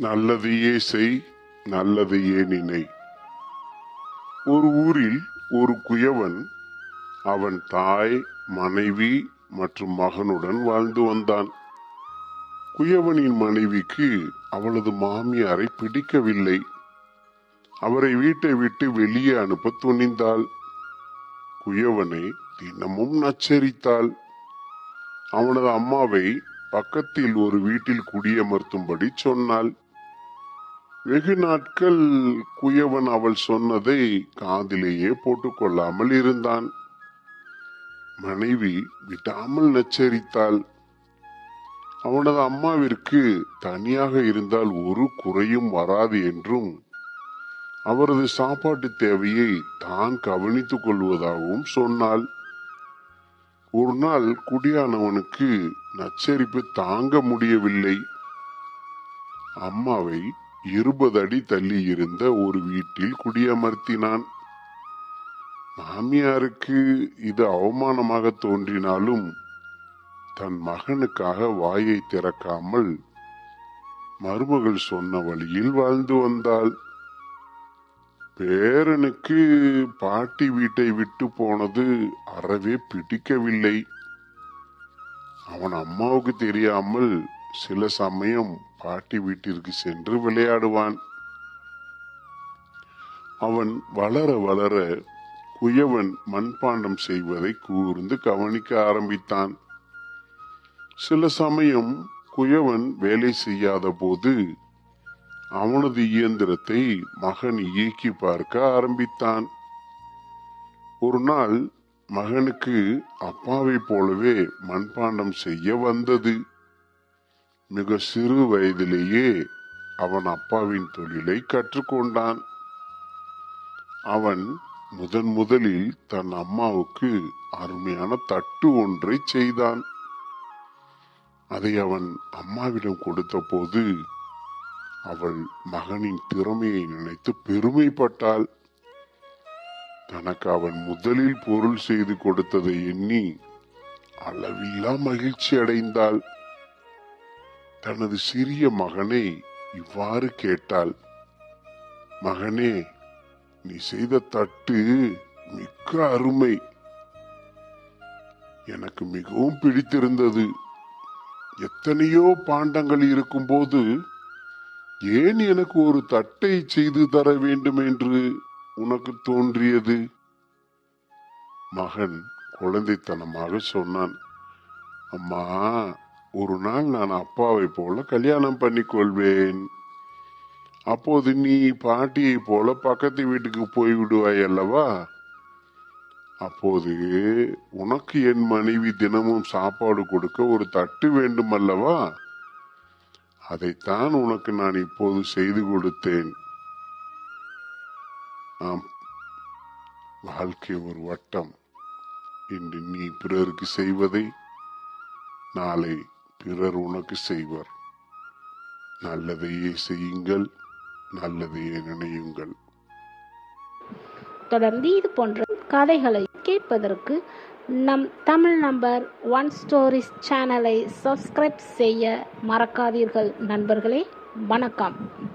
நல்லதையே செய் நல்லதையே நினை. ஒரு ஊரில் ஒரு குயவன் அவன் தாய் மனைவி மற்றும் மகனுடன் வாழ்ந்து வந்தான். குயவனின் மனைவிக்கு அவளது மாமியாரை பிடிக்கவில்லை. அவரை வீட்டை விட்டு வெளியே அனுப்ப துணிந்தாள். குயவனை தினமும் நச்சரித்தாள். அவனது அம்மாவை பக்கத்தில் ஒரு வீட்டில் குடியமர்த்தும்படி சொன்னாள். வெகு நாட்கள் குயவன் அவள் சொன்னதை காதிலேயே போட்டுக்கொள்ளாமல் இருந்தான். மனைவி விடாமல் நச்சரித்தாள். அவனது அம்மாவிற்கு தனியாக இருந்தால் ஒரு குறையும் வராது என்றும் அவரது சாப்பாட்டு தேவையை தான் கவனித்துக் கொள்வதாகவும் சொன்னாள். ஒரு நாள் குடியானவனுக்கு நச்சரிப்பு தாங்க முடியவில்லை. அம்மாவை இருபது அடி தள்ளி இருந்த ஒரு வீட்டில் குடியமர்த்தினான். மாமியாருக்கு இது அவமானமாக தோன்றினாலும் தன் மகனுக்காக வாயை திறக்காமல் மருமகள் சொன்ன வழியில் வாழ்ந்து வந்தாள். பேரனுக்கு பாட்டி வீட்டை விட்டு போனது அறவே பிடிக்கவில்லை. அவன் அம்மாவுக்கு தெரியாமல் சில சமயம் பாட்டி வீட்டிற்கு சென்று விளையாடுவான். அவன் வளர வளர குயவன் மண்பாண்டம் செய்வதை கூர்ந்து கவனிக்க ஆரம்பித்தான். சில சமயம் குயவன் வேலை செய்யாத போது அவனது இயந்திரத்தை மகன் இயக்கி பார்க்க ஆரம்பித்தான். ஒரு நாள் மகனுக்கு அப்பாவை போலவே மண்பாண்டம் செய்ய வந்தது. மிக சிறு வயதிலேயே அவன் அப்பாவின் தொழிலை கற்றுக்கொண்டான். அவன் முதன் முதலில் தன் அம்மாவுக்கு அருமையான தட்டு ஒன்றை செய்தான். அதை அவன் அம்மாவிடம் கொடுத்த போது அவள் மகனின் திறமையை நினைத்து பெருமைப்பட்டாள். தனக்கு அவன் முதலில் பொருள் செய்து கொடுத்ததை எண்ணி அளவில்லா மகிழ்ச்சி அடைந்தாள் தனது சிறிய மகனை இவ்வாறு கேட்டாள். மகனே நீ செய்த தட்டு மிக்க அருமை. எனக்கு மிகவும் பிடித்திருந்தது. எத்தனையோ பாண்டங்கள் இருக்கும்போது ஏன் எனக்கு ஒரு தட்டை செய்து தர வேண்டும் என்று உனக்கு தோன்றியது? மகன் குழந்தைத்தனமாக சொன்னான். அம்மா ஒரு நாள் நான் அப்பாவை போல கல்யாணம் பண்ணி கொள்வேன் அப்போது நீ பாட்டியை போல பக்கத்து வீட்டுக்கு போய் விடுவாய் அல்லவா? அப்போது உனக்கு என் மனைவி தினமும் சாப்பாடு கொடுக்க ஒரு தட்டு வேண்டும் அல்லவா? அதைத்தான் உனக்கு நான் இப்போது செய்து கொடுத்தேன். ஆம். வாழ்க்கை ஒரு வட்டம். இன்று நீ பிறருக்கு செய்வதை நாளை பிறர் உனக்கு செய்வர். நல்லதையே செய்யுங்கள் நல்லதையே நினையுங்கள். தொடர்ந்து இது போன்ற கதைகளை கேட்பதற்கு நம் தமிழ் நம்பர் ஒன் ஸ்டோரிஸ் சேனலை சப்ஸ்கிரைப் செய்ய மறக்காதீர்கள் நண்பர்களே. வணக்கம்.